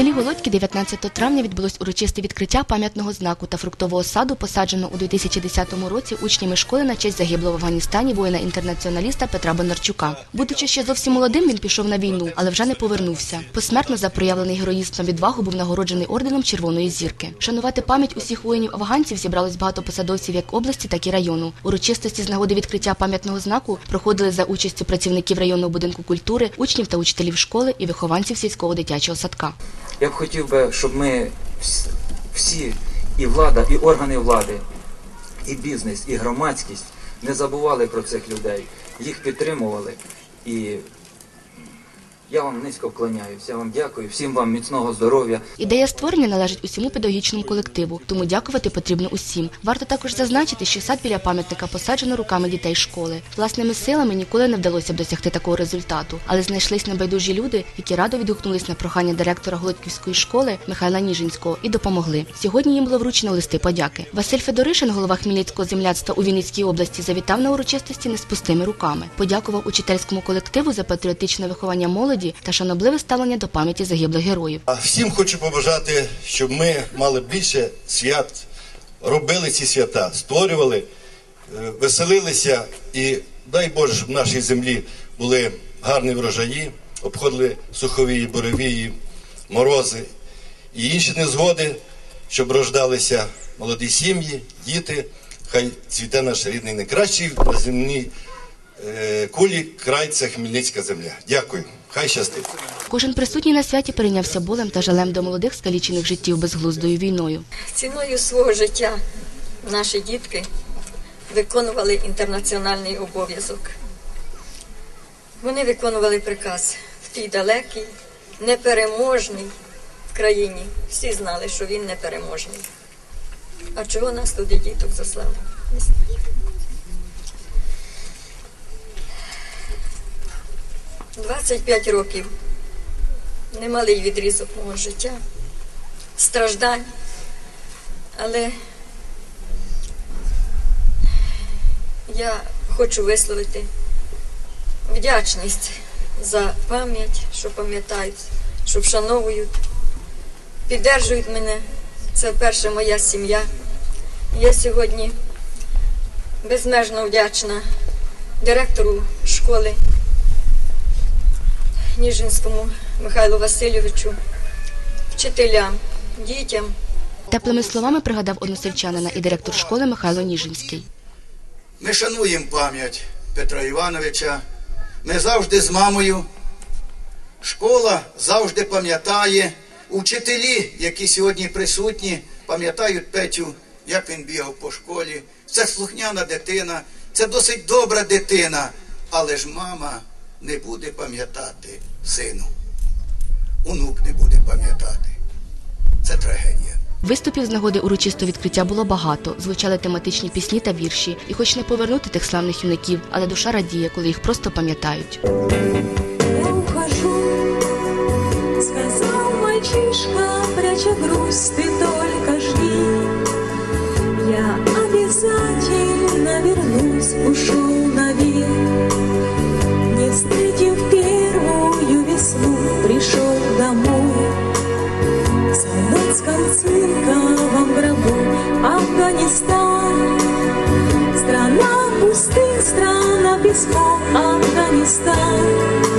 селі Голодьки 19 травня відбулось урочисте відкриття пам'ятного знаку та фруктового саду, посадженого у 2010 році учнями школи на честь загиблого в Афганістані воїна-інтернаціоналіста Петра Бондарчука. Будучи ще зовсім молодим, він пішов на війну, але вже не повернувся. Посмертно за проявлений героїзм та відвагу був нагороджений орденом Червоної зірки. Шанувати пам'ять усіх воїнів-афганців зібралось багато посадовців як області, так і району. Урочистості з нагоди відкриття пам'ятного знаку проходили за участю працівників районного будинку культури, учнів та учителів школи і вихованців сільського дитячого садка. Я б хотів би, щоб ми всі, і влада, і органи влади, і бізнес, і громадськість не забували про цих людей, їх підтримували. І я вам низько вклоняюсь, я вам дякую, всім вам міцного здоров'я. Ідея створення належить усьому педагогічному колективу, тому дякувати потрібно усім. Варто також зазначити, що сад біля пам'ятника посаджено руками дітей школи. Власними силами ніколи не вдалося б досягти такого результату, але знайшлись небайдужі люди, які радо відгукнулись на прохання директора Голодківської школи Михайла Ніжинського і допомогли. Сьогодні їм було вручено листи подяки. Василь Федоришин, голова Хмельницького земляцтва у Вінницькій області, завітав на урочистості не з пустими руками. Подякував учительському колективу за патріотичне виховання молоді та шанобливе ставлення до пам'яті загиблих героїв. А всім хочу побажати, щоб ми мали більше свят, робили ці свята, створювали, е, веселилися і дай Боже, щоб в нашій землі були гарні врожаї, обходили суховії, буревії, морози і інші незгоди, щоб рождалися молоді сім'ї, діти. Хай цвіте наш рідний найкращий на земній е, кулі край це Хмельницька земля. Дякую. Хай щастить. Кожен присутній на святі перейнявся болем та жалем до молодих скалічених життів безглуздою війною. Ціною свого життя наші дітки виконували інтернаціональний обов'язок. Вони виконували приказ в тій далекій, непереможній країні. Всі знали, що він непереможний. А чого нас туди діток заслали? Не знаю. Двадцять п'ять років немалий відрізок мого життя, страждань, але я хочу висловити вдячність за пам'ять, що пам'ятають, що вшановують, піддержують мене. Це перша моя сім'я. Я сьогодні безмежно вдячна директору школи Ніжинському Михайлу Васильовичу, вчителям, дітям. Теплими словами пригадав односельчанина і директор школи Михайло Ніжинський. Ми шануємо пам'ять Петра Івановича. Ми завжди з мамою. Школа завжди пам'ятає. Учителі, які сьогодні присутні, пам'ятають Петю, як він бігав по школі. Це слухняна дитина, це досить добра дитина. Але ж мама не буде пам'ятати сину. Онук не буде пам'ятати. Це трагедія. Виступів з нагоди урочистого відкриття було багато. Звучали тематичні пісні та вірші. І хоч не повернути тих славних юнаків, але душа радіє, коли їх просто пам'ятають. Сказал мальчишка, пряча грусть, ты только жди. Я обязательно вернусь, ушел навек. Не встретив первую весну, пришел домой. В солдатском цинковом гробу Афганистан. Страна пустынь, страна песков, Афганистан.